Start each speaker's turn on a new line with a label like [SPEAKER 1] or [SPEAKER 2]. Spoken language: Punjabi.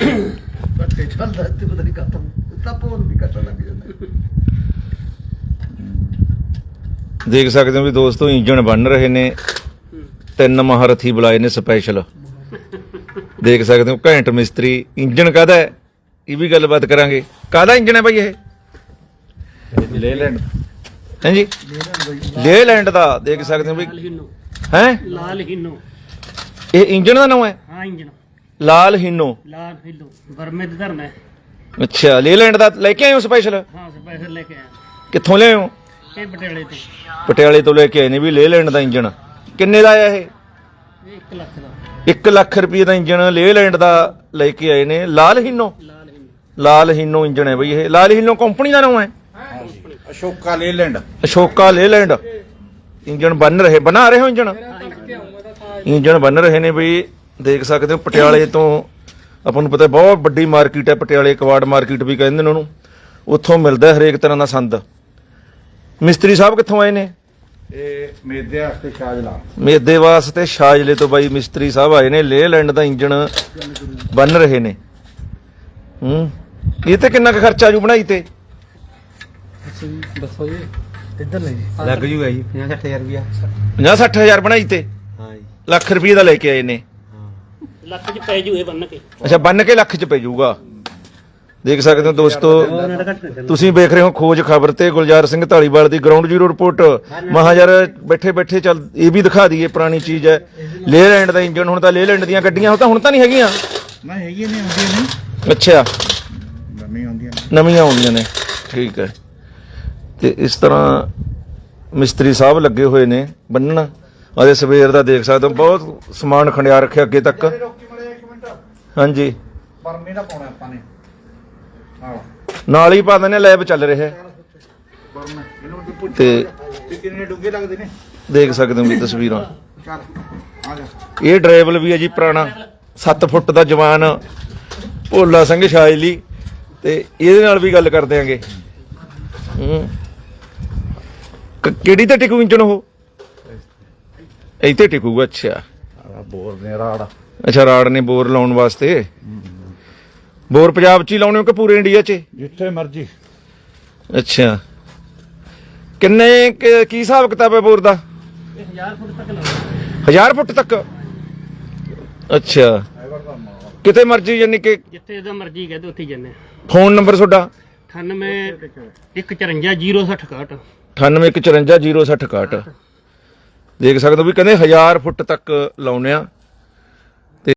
[SPEAKER 1] ਕੱਟੇ ਚੱਲਦਾ ਤੇ ਪਤਾ ਨਹੀਂ ਕੱਟ ਤਾਂ ਪੋਨ ਵੀ ਕੱਟਣ ਲੱਗ ਜਾਂਦਾ।
[SPEAKER 2] ਦੇਖ ਸਕਦੇ ਹੋ ਵੀ ਦੋਸਤੋ ਇੰਜਣ ਬਣ ਰਹੇ ਨੇ। ਤਿੰਨ ਮਹਾਰਥੀ ਬੁਲਾਏ ਨੇ ਸਪੈਸ਼ਲ ਦੇਖ ਸਕਦੇ ਹੋ ਘੈਂਟ ਮਿਸਤਰੀ। ਇੰਜਣ ਕਾਹਦਾ ਹੈ? ਇਹ ਵੀ ਗੱਲਬਾਤ ਕਰਾਂਗੇ। ਕਾਹਦਾ ਇੰਜਣ ਹੈ ਭਾਈ ਇਹ?
[SPEAKER 3] ਲੇਲੈਂਡ।
[SPEAKER 2] ਹਾਂਜੀ? ਲੇਲੈਂਡ ਦਾ। ਦੇਖ ਸਕਦੇ ਹੋ ਵੀ ਹੈ?
[SPEAKER 4] ਲਾਲ ਹਿੰਨੋ।
[SPEAKER 2] ਇਹ ਇੰਜਣ ਦਾ ਨਾਮ ਹੈ?
[SPEAKER 4] ਹਾਂ ਇੰਜਨ
[SPEAKER 2] ਲਾਲ ਹਿੰਨੋ।
[SPEAKER 4] ਲਾਲ ਹਿੰਨੋ ਬਰਮੇ ਦੇ ਧਰਮ ਹੈ।
[SPEAKER 2] ਅੱਛਾ ਲੇਲੈਂਡ ਦਾ ਲੈ ਕੇ ਆਏ ਹੋ ਸਪੈਸ਼ਲ
[SPEAKER 4] ਹਾਂ ਸਪੈਸ਼ਲ ਲੈ ਕੇ ਆਇਆ
[SPEAKER 2] ਕਿੱਥੋਂ ਲਿਆਏ ਹੋ?
[SPEAKER 4] ਇਹ ਪਟਿਆਲੇ ਤੋਂ।
[SPEAKER 2] ਪਟਿਆਲੇ ਤੋਂ ਲੈ ਕੇ ਆਏ ਨੇ ਵੀ ਲੇਲੈਂਡ ਦਾ ਇੰਜਣ। ਕਿੰਨੇ ਦਾ ਆਇਆ ਇਹ?
[SPEAKER 4] ਇਹ 1 ਲੱਖ ਦਾ।
[SPEAKER 2] 1 ਲੱਖ ਰੁਪਏ ਦਾ ਇੰਜਣ ਲੇਲੈਂਡ ਦਾ ਲੈ ਕੇ ਆਏ ਨੇ। ਲਾਲ ਹਿੰਨੋ?
[SPEAKER 4] ਲਾਲ ਹਿੰਨੋ।
[SPEAKER 2] ਲਾਲ ਹਿੰਨੋ ਇੰਜਣ ਹੈ ਬਈ ਇਹ। ਲਾਲ ਹਿੰਨੋ ਕੰਪਨੀ ਦਾ ਨਾਮ ਹੈ?
[SPEAKER 3] Ashoka Leyland.
[SPEAKER 2] Ashoka Leyland. Engine ਬਣ ਰਹੇ ਬਣਾ ਰਹੇ ਹੋ ਇੰਜਣ। ਇੰਜਣ ਬਣ ਰਹੇ ਨੇ ਬਈ। ਦੇਖ ਸਕਦੇ ਹੋ ਪਟਿਆਲੇ ਤੋਂ ਆਪਾਂ ਨੂੰ ਪਤਾ ਬਹੁਤ ਵੱਡੀ ਮਾਰਕੀਟ ਹੈ ਪਟਿਆਲੇ ਕਵਾੜ ਮਾਰਕੀਟ ਵੀ ਕਹਿੰਦੇ ਨੇ ਉਹਨੂੰ। ਉੱਥੋਂ ਮਿਲਦਾ ਹਰੇਕ ਤਰ੍ਹਾਂ ਦਾ ਸੰਦ। ਮਿਸਤਰੀ ਸਾਹਿਬ ਕਿੱਥੋਂ ਆਏ ਨੇ?
[SPEAKER 3] ਇਹ ਮੇਦੇ ਵਾਸਤੇ ਸ਼ਾਜਲਾ
[SPEAKER 2] ਮੇਦੇ ਵਾਸਤੇ ਸ਼ਾਜਲੇ ਤੋਂ ਬਾਈ ਮਿਸਤਰੀ ਸਾਹਿਬ ਆਏ ਨੇ ਲੇਲੈਂਡ ਦਾ ਇੰਜਣ ਬਣ ਰਹੇ ਨੇ। ਹੂੰ ਇਹ ਤੇ ਕਿੰਨਾ ਕੁ ਖਰਚਾ ਆਜੂ ਬਣਾਈ ਤੇ?
[SPEAKER 1] ਦੱਸੋ ਜੀ ਇੱਧਰ ਲੈ ਜੀ
[SPEAKER 5] ਲੱਗ ਜੂਗਾ ਜੀ 50 60000 ਰੁਪਿਆ
[SPEAKER 2] 50 60000 ਬਣਾਈ ਤੇ?
[SPEAKER 5] ਹਾਂ ਜੀ।
[SPEAKER 2] ਲੱਖ ਰੁਪਏ ਦਾ ਲੈ ਕੇ ਆਏ ਨੇ।
[SPEAKER 4] ਲੱਖ ਚ ਪੈ ਜੂ ਇਹ ਬੰਨ ਕੇ।
[SPEAKER 2] ਅੱਛਾ ਬੰਨ ਕੇ ਲੱਖ ਚ ਪੈ ਜਾਊਗਾ ਦੇਖ ਸਕਦੇ ਹੋ ਦੋਸਤੋ ਤੁਸੀਂ ਵੇਖ ਰਹੇ ਹੋ ਖੋਜ ਖਬਰ ਤੇ ਗੁਲਜ਼ਾਰ ਸਿੰਘ ਢਾਲੀਵਾਲ ਦੀ ਗਰਾਊਂਡ ਜ਼ੀਰੋ ਰਿਪੋਰਟ ਮਹਾ ਯਾਰ ਬੈਠੇ ਬੈਠੇ ਚੱਲ ਇਹ ਵੀ ਦਿਖਾ ਦਈਏ ਪੁਰਾਣੀ ਚੀਜ਼ ਹੈ। ਲੇਲੈਂਡ ਦਾ ਇੰਜਨ ਹੁਣ ਤਾਂ ਲੇਲੈਂਡ ਦੀਆਂ ਗੱਡੀਆਂ ਹੁਣ ਤਾਂ ਹੁਣ ਤਾਂ ਨਹੀਂ ਹੈਗੀਆਂ।
[SPEAKER 3] ਨਾ ਹੈਗੀ ਨਹੀਂ ਹੁੰਦੀ ਨਹੀਂ
[SPEAKER 2] ਅੱਛਾ।
[SPEAKER 3] ਨਵੀਂ ਆਉਂਦੀਆਂ ਨੇ।
[SPEAKER 2] ਨਵੀਆਂ ਆਉਂਦੀਆਂ ਨੇ ਠੀਕ ਹੈ। ਤੇ ਇਸ ਤਰ੍ਹਾਂ ਮਿਸਤਰੀ ਸਾਹਿਬ ਲੱਗੇ ਹੋਏ ਨੇ ਬੰਨਣ। ਅਜੇ ਸਵੇਰ ਦਾ ਦੇਖ ਸਕਦੇ ਹੋ ਬਹੁਤ ਸਮਾਨ ਖੰਡਿਆ ਰੱਖਿਆ ਅੱਗੇ ਤੱਕ।
[SPEAKER 3] ਰੋਕੀ ਮੜੇ ਇੱਕ ਮਿੰਟ।
[SPEAKER 2] ਹਾਂਜੀ।
[SPEAKER 3] ਪਰਮੇ ਦਾ ਪਾਉਣਾ ਆਪਾਂ ਨੇ। ਹਾਂ
[SPEAKER 2] ਨਾਲ ਹੀ ਪਾ ਦਿੰਦੇ ਲੈਬ ਚੱਲ ਰਿਹਾ। ਹੈ
[SPEAKER 3] ਪਰਮੇ ਇਹਨੂੰ ਵੀ ਪੁੱਛ।
[SPEAKER 2] ਤੇ
[SPEAKER 3] ਵੀ ਕਿੰਨੇ ਡੁੱਗੇ ਲੱਗਦੇ ਨੇ?
[SPEAKER 2] ਦੇਖ ਸਕਦੇ ਹੋ ਵੀ ਤਸਵੀਰਾਂ।
[SPEAKER 3] ਚੱਲ ਆ ਜਾ।
[SPEAKER 2] ਇਹ ਡਰਾਈਵਲ ਵੀ ਹੈ ਜੀ ਪੁਰਾਣਾ। 7 ਫੁੱਟ ਦਾ ਜਵਾਨ ਭੋਲਾ ਸਿੰਘ ਸ਼ਾਇਲੀ। ਤੇ ਇਹਦੇ ਨਾਲ ਵੀ ਗੱਲ ਕਰ ਦਿਆਂਗੇ ਹੂੰ। ਕ- ਕਿਹੜੀ ਤੇ ਟਿਕੂ ਇੰਜਣ ਉਹ? ਇੱਥੇ ਟਿਕੂਗਾ ਅੱਛਾ।
[SPEAKER 3] ਆ ਬੋਰ ਨੇ ਰਾੜ।
[SPEAKER 2] ਅੱਛਾ ਰਾੜ ਨੇ ਬੋਰ ਲਾਉਣ ਵਾਸਤੇ। ਬੋਰ ਪੰਜਾਬ 'ਚ ਹੀ ਲਾਉਣੇ ਹੋ ਕਿ ਪੂਰੇ ਇੰਡੀਆ 'ਚ?
[SPEAKER 3] ਜਿੱਥੇ ਮਰਜ਼ੀ।
[SPEAKER 2] ਅੱਛਾ। ਕਿੰਨੇ ਕੁ- ਕੀ ਹਿਸਾਬ ਕਿਤਾਬ ਹੈ ਬੋਰ ਦਾ?
[SPEAKER 4] ਇਹ 1000 ਫੁੱਟ ਤੱਕ ਲਾਉਂਦਾ
[SPEAKER 2] 1000 ਫੁੱਟ ਤੱਕ? ਅੱਛਾ। ਕਿਤੇ ਮਰਜ਼ੀ ਯਾਨੀ ਕਿ
[SPEAKER 4] ਜਿੱਥੇ ਇਹਦਾ ਮਰਜ਼ੀ ਕਹਦੇ ਉੱਥੇ ਹੀ ਜੰਨੇ
[SPEAKER 2] ਫੋਨ ਨੰਬਰ ਤੁਹਾਡਾ?
[SPEAKER 4] 98 154 060
[SPEAKER 2] 9814506061 ਦੇਖ ਸਕਦੇ ਹੋ ਵੀ ਕਹਿੰਦੇ 1000 ਫੁੱਟ ਤੱਕ ਲਾਉਨੇ ਆ।